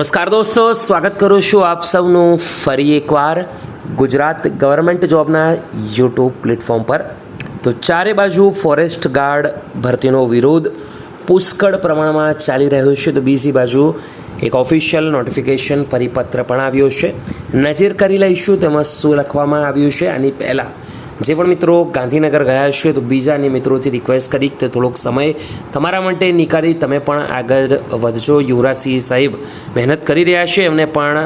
નમસ્કાર દોસ્તો, સ્વાગત કરું છું આપ સૌનું ફરી એકવાર ગુજરાત ગવર્મેન્ટ જોબના યુટ્યુબ પ્લેટફોર્મ પર. તો ચારે બાજુ ફોરેસ્ટ ગાર્ડ ભરતીનો વિરોધ પુષ્કળ પ્રમાણમાં ચાલી રહ્યો છે. તો બીજી બાજુ એક ઓફિશિયલ નોટિફિકેશન પરિપત્ર પણ આવ્યો છે. નજર કરી લઈશું, તેમાં શું લખવામાં આવ્યું છે. આની પહેલાં જે પણ મિત્રો ગાંધીનગર ગયા છે તો બીજાની મિત્રોથી રિક્વેસ્ટ કરી કે થોડોક સમય તમારા માટે નીકાળી તમે પણ આગળ વધજો. યુવરાજસિંહ સાહેબ મહેનત કરી રહ્યા છે, એમને પણ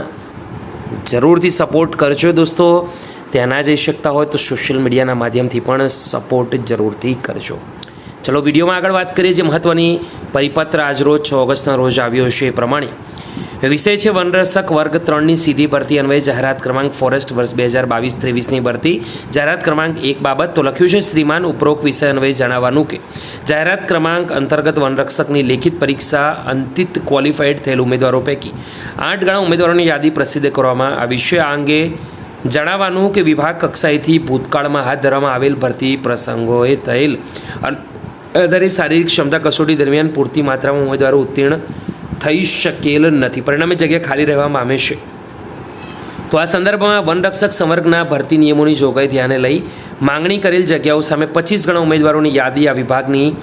જરૂરથી સપોર્ટ કરજો દોસ્તો. ત્યાં ના જઈ શકતા હોય તો સોશિયલ મીડિયાના માધ્યમથી પણ સપોર્ટ જરૂરથી કરજો. ચલો, વિડીયોમાં આગળ વાત કરીએ જે મહત્ત્વની પરિપત્ર આજરોજ છ ઓગસ્ટના રોજ આવ્યો છે એ પ્રમાણે. વિષય છે વનરક્ષક વર્ગ ત્રણની સીધી ભરતી અન્વયે જાહેરાત ક્રમાંક ફોરેસ્ટ વર્ષ બે હજાર બાવીસ ત્રેવીસની ભરતી. જાહેરાત ક્રમાંક એક બાબત તો લખ્યું છે, શ્રીમાન ઉપરોક્ત વિષય અન્વયે જણાવવાનું કે જાહેરાત ક્રમાંક અંતર્ગત વનરક્ષકની લેખિત પરીક્ષા અંતિત ક્વોલિફાઈડ થયેલ ઉમેદવારો પૈકી આઠ ગણા ઉમેદવારોની યાદી પ્રસિદ્ધ કરવામાં આવી છે. આ અંગે જણાવવાનું કે વિભાગ કક્ષાએથી ભૂતકાળમાં હાથ ધરવામાં આવેલ ભરતી પ્રસંગોએ થયેલ આધારે શારીરિક ક્ષમતા કસોટી દરમિયાન પૂરતી માત્રામાં ઉમેદવારો ઉત્તીર્ણ થઈ શકેલ નથી. પરિણામે જગ્યા ખાલી રહેવા પામે છે. તો આ સંદર્ભમાં વનરક્ષક સંવર્ગના ભરતી નિયમોની જોગવાઈ ધ્યાને લઈ માંગણી કરેલ જગ્યાઓ સામે પચીસ ગણા ઉમેદવારોની યાદી આ વિભાગની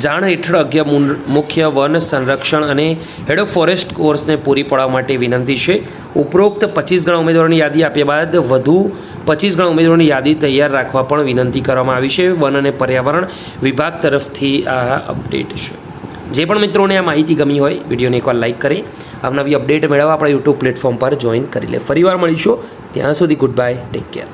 જાણ હેઠળ મુન- મુખ્ય વન સંરક્ષણ અને હેડ ઓફ ફોરેસ્ટ કોર્સને પૂરી પાડવા માટે વિનંતી છે. ઉપરોક્ત પચીસ ગણા ઉમેદવારોની યાદી આપ્યા બાદ વધુ પચીસ ગણા ઉમેદવારોની યાદી તૈયાર રાખવા પણ વિનંતી કરવામાં આવી છે. વન અને પર્યાવરણ વિભાગ તરફથી આ અપડેટ છે. જે પણ મિત્રોને આ માહિતી ગમી હોય, વિડીયોને એકવાર લાઇક કરી આવનવી અપડેટ મેળવવા આપણા યુટ્યુબ પ્લેટફોર્મ પર જોઈન કરી લે. ફરીવાર મળીશું. ત્યાં સુધી ગુડ બાય ટેક કેર